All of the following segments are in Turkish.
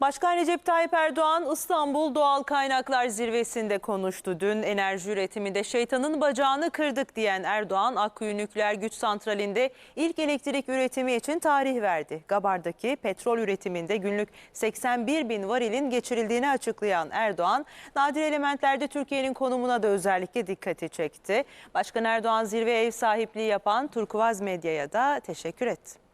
Başkan Recep Tayyip Erdoğan İstanbul Doğal Kaynaklar Zirvesi'nde konuştu. Dün enerji üretiminde şeytanın bacağını kırdık diyen Erdoğan, Akkuyu Nükleer Güç Santrali'nde ilk elektrik üretimi için tarih verdi. Gabar'daki petrol üretiminde günlük 81 bin varilin geçirildiğini açıklayan Erdoğan, nadir elementlerde Türkiye'nin konumuna da özellikle dikkati çekti. Başkan Erdoğan zirve ev sahipliği yapan Turkuaz Medya'ya da teşekkür etti.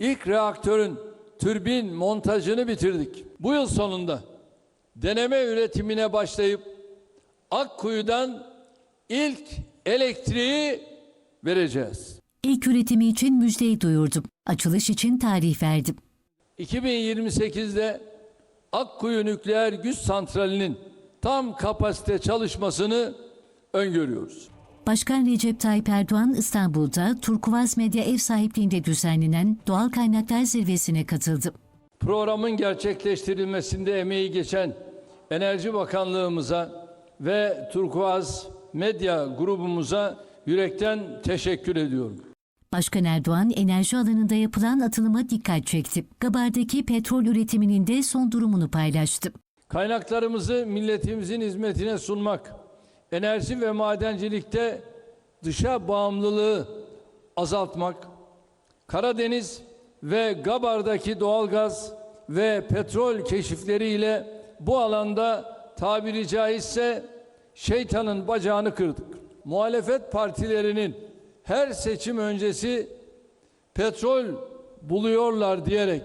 İlk reaktörün türbin montajını bitirdik. Bu yıl sonunda deneme üretimine başlayıp Akkuyu'dan ilk elektriği vereceğiz. İlk üretimi için müjdeyi duyurdum. Açılış için tarih verdim. 2028'de Akkuyu Nükleer Güç Santrali'nin tam kapasite çalışmasını öngörüyoruz. Başkan Recep Tayyip Erdoğan İstanbul'da Turkuaz Medya ev sahipliğinde düzenlenen Doğal Kaynaklar Zirvesi'ne katıldı. Programın gerçekleştirilmesinde emeği geçen Enerji Bakanlığımıza ve Turkuaz Medya grubumuza yürekten teşekkür ediyorum. Başkan Erdoğan enerji alanında yapılan atılıma dikkat çekti. Gabar'daki petrol üretiminin de son durumunu paylaştı. Kaynaklarımızı milletimizin hizmetine sunmak, enerji ve madencilikte dışa bağımlılığı azaltmak, Karadeniz ve Gabar'daki doğalgaz ve petrol keşifleriyle bu alanda tabiri caizse şeytanın bacağını kırdık. Muhalefet partilerinin her seçim öncesi petrol buluyorlar diyerek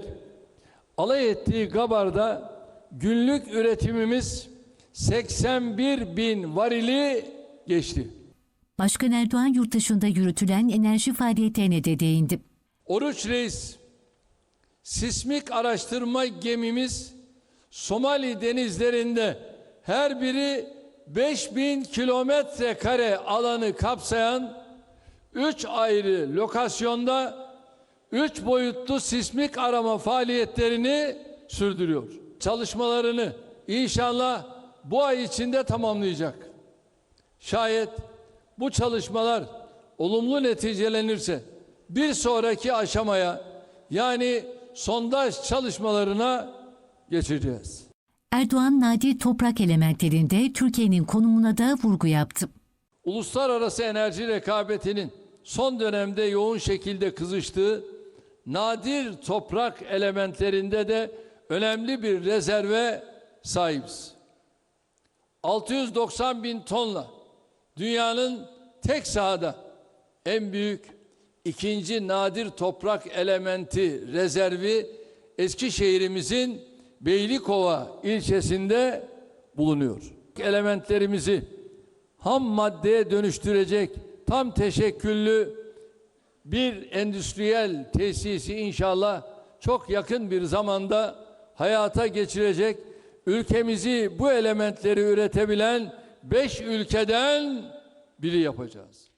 alay ettiği Gabar'da günlük üretimimiz 81 bin varili geçti. Başkan Erdoğan yurt dışında yürütülen enerji faaliyetlerine de değindi. Oruç Reis, sismik araştırma gemimiz Somali denizlerinde her biri 5000 kilometre kare alanı kapsayan 3 ayrı lokasyonda 3 boyutlu sismik arama faaliyetlerini sürdürüyor. Çalışmalarını inşallah bu ay içinde tamamlayacak. Şayet bu çalışmalar olumlu neticelenirse bir sonraki aşamaya yani sondaj çalışmalarına geçeceğiz. Erdoğan nadir toprak elementlerinde Türkiye'nin konumuna da vurgu yaptı. Uluslararası enerji rekabetinin son dönemde yoğun şekilde kızıştığı nadir toprak elementlerinde de önemli bir rezerve sahibiz. 690 bin tonla dünyanın tek sahada en büyük ikinci nadir toprak elementi rezervi Eskişehir'imizin Beylikova ilçesinde bulunuyor. Elementlerimizi ham maddeye dönüştürecek tam teşekküllü bir endüstriyel tesisi inşallah çok yakın bir zamanda hayata geçirecek ülkemizi bu elementleri üretebilen beş ülkeden biri yapacağız.